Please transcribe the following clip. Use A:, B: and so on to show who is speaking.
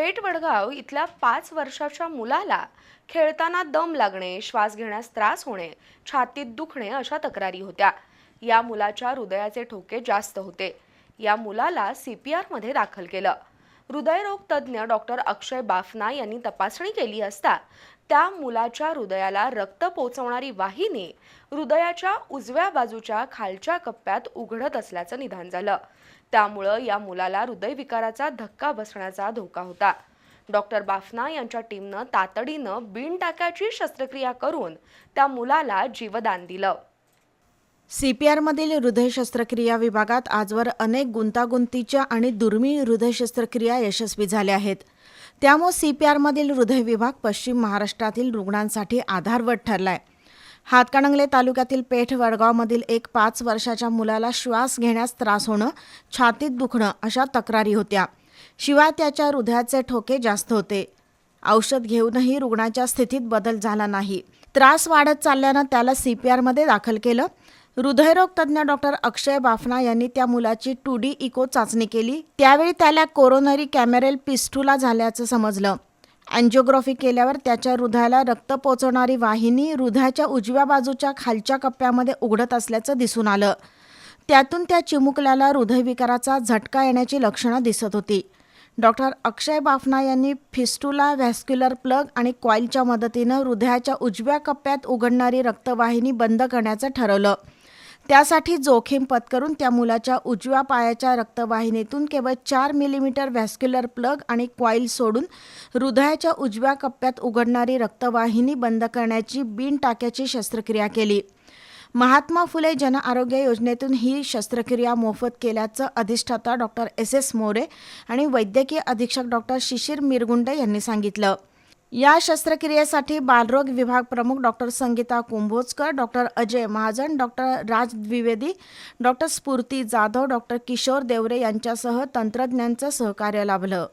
A: पेठ वडगाव इथल्या पाच वर्षाच्या मुलाला खेळताना दम लागणे श्वास घेण्यास त्रास होणे छातीत दुखणे अशा तक्रारी होत्या. या मुलाच्या हृदयाचे ठोके जास्त होते. या मुलाला सी पी आरमध्ये दाखल केलं. हृदयरोग तज्ज्ञ डॉक्टर अक्षय बाफना यांनी तपासणी केली असता त्या मुलाच्या हृदयाला रक्त पोचवणारी वाहिनी हृदयाच्या उजव्या बाजूच्या खालच्या कप्प्यात उघडत असल्याचं निदान झालं. त्यामुळं या मुलाला हृदयविकाराचा धक्का बसण्याचा धोका होता. डॉक्टर बाफना यांच्या टीमनं तातडीनं बिनटाक्याची शस्त्रक्रिया करून त्या मुलाला जीवदान दिलं.
B: सीपीआरमधील हृदय शस्त्रक्रिया विभागात आजवर अनेक गुंतागुंतीच्या आणि दुर्मिळ हृदय शस्त्रक्रिया यशस्वी झाल्या आहेत. त्यामुळे सीपीआरमधील हृदय विभाग पश्चिम महाराष्ट्रातील रुग्णांसाठी आधारवट ठरलाय. हातकणंगले तालुक्यातील पेठ वडगावमधील एक पाच वर्षाच्या मुलाला श्वास घेण्यास त्रास होणं छातीत दुखणं अशा तक्रारी होत्या. शिवाय त्याच्या हृदयाचे ठोके जास्त होते. औषध घेऊनही रुग्णाच्या स्थितीत बदल झाला नाही. त्रास वाढत चालल्यानं त्याला सीपीआरमध्ये दाखल केलं. हृदयरोग तज्ज्ञ डॉक्टर अक्षय बाफना यांनी त्या मुलाची टू डी इको चाचणी केली. त्यावेळी त्याला कोरोनरी कॅमेरेल पिस्टुला झाल्याचं समजलं. अँजिओग्राफी केल्यावर त्याच्या हृदयाला रक्त पोचवणारी वाहिनी हृदयाच्या उजव्या बाजूच्या खालच्या कप्प्यामध्ये उघडत असल्याचं दिसून आलं. त्यातून त्या चिमुकल्याला हृदयविकाराचा झटका येण्याची लक्षणं दिसत होती. डॉक्टर अक्षय बाफना यांनी फिस्टुला व्हॅस्क्युलर प्लग आणि कॉईलच्या मदतीनं हृदयाच्या उजव्या कप्प्यात उघडणारी रक्तवाहिनी बंद करण्याचं ठरवलं. त्यासाठी जोखीम पत्करून त्या मुलाच्या उजव्या पायाच्या रक्तवाहिनीतून केवळ चार मिलीमीटर व्हॅस्क्युलर प्लग आणि क्वाईल सोडून हृदयाच्या उजव्या कप्प्यात उघडणारी रक्तवाहिनी बंद करण्याची बिन टाक्याची शस्त्रक्रिया केली. महात्मा फुले जन आरोग्य योजनेतून ही शस्त्रक्रिया मोफत केल्याचं अधिष्ठाता डॉक्टर एस एस मोरे आणि वैद्यकीय अधीक्षक डॉक्टर शिशिर मिरगुंडे यांनी सांगितलं. या शस्त्रक्रियेसाठी बालरोग विभाग प्रमुख doctor Sangeeta Kumbhojkar doctor Ajay Mahajan doctor Raj Dwivedi doctor Sphurti Jadhav doctor Kishore Deore यांच्यासह तंत्रज्ञांचं सहकार्य लाभलं.